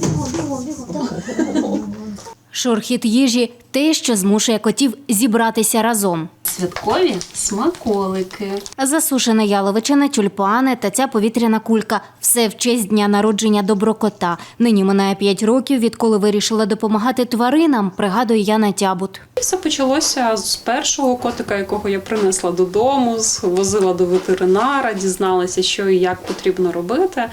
Бігом, бігом, бігом. Шурхіт їжі те, що змушує котів зібратися разом. Святкові смаколики. Засушена яловичина, тюльпани та ця повітряна кулька все в честь дня народження доброкота. Нині минає 5 років, відколи вирішила допомагати тваринам, пригадує Яна Тябут. Все почалося з першого котика, якого я принесла додому, возила до ветеринара, дізналася, що і як потрібно робити.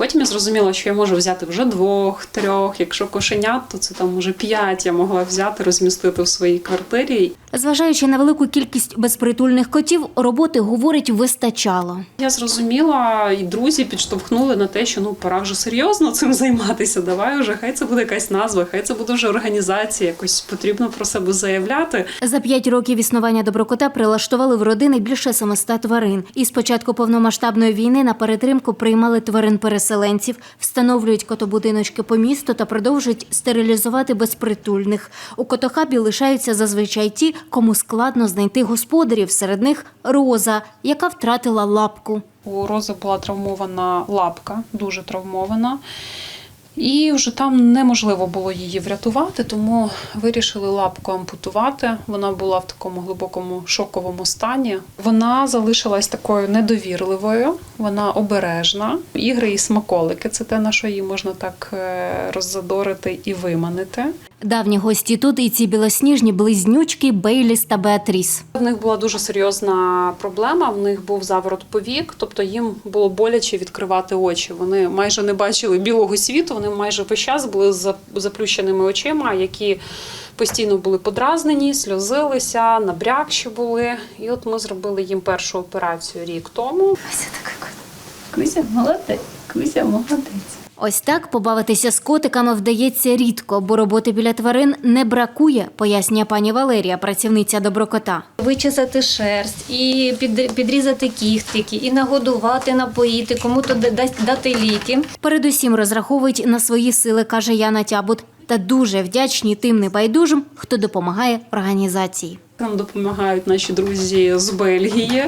Потім я зрозуміла, що я можу взяти вже двох, трьох. Якщо кошенят, то це там уже п'ять я могла взяти, розмістити в своїй квартирі. Зважаючи на велику кількість безпритульних котів, роботи, говорить, вистачало. Я зрозуміла, і друзі підштовхнули на те, що ну пора вже серйозно цим займатися. Давай вже хай це буде якась назва, хай це буде вже організація. Якось потрібно про себе заявляти. За п'ять років існування доброкота прилаштували в родини більше 700 тварин. І з початку повномасштабної війни на перетримку приймали тварин-переселенців, встановлюють котобудиночки по місту та продовжують стерилізувати безпритульних. У котохабі лишаються зазвичай ті, кому складно знайти господарів. Серед них Роза, яка втратила лапку. У Рози була травмована лапка, дуже травмована. І вже там неможливо було її врятувати, тому вирішили лапку ампутувати. Вона була в такому глибокому шоковому стані. Вона залишилась такою недовірливою, вона обережна. Ігри і смаколики це те, на що її можна так е, роззадорити і виманити. Давні гості тут і ці білосніжні близнючки Бейліс та Беатріс. В них була дуже серйозна проблема. В них був заворот повік, тобто їм було боляче відкривати очі. Вони майже не бачили білого світу. Вони майже весь час були з заплющеними очима, які постійно були подразнені, сльозилися, набрякші були. І от ми зробили їм першу операцію рік тому. Ось така. Кузя, молодець. Кузя, молодець. Ось так побавитися з котиками вдається рідко, бо роботи біля тварин не бракує, пояснює пані Валерія, працівниця доброкота. Вичесати шерсть, і під, підрізати кіхтики, і нагодувати, напоїти, кому-то дасть- дати ліки. Передусім розраховують на свої сили, каже Яна Тябут, та дуже вдячні тим небайдужим, хто допомагає організації. Нам допомагають наші друзі з Бельгії.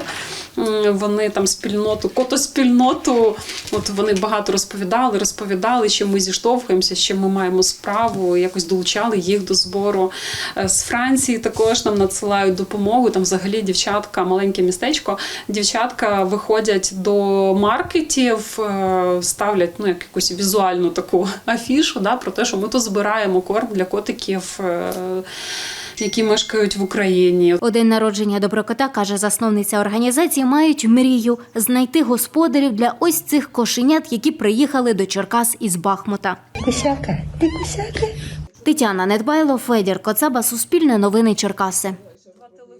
Вони там спільноту, котоспільноту. От вони багато розповідали, розповідали, що ми зіштовхуємося, що ми маємо справу, якось долучали їх до збору. Е, З Франції також нам надсилають допомогу. Там взагалі дівчатка, маленьке містечко. Дівчатка виходять до маркетів, е, ставлять ну як якусь візуальну таку афішу, да, про те, що ми тут збираємо корм для котиків. Які мешкають в Україні, Один народження доброкота, каже засновниця організації, мають мрію знайти господарів для ось цих кошенят, які приїхали до Черкас із Бахмута. Кусяка, ти кусяка. Тетяна Недбайло, Федір Коцаба, Суспільне новини Черкаси.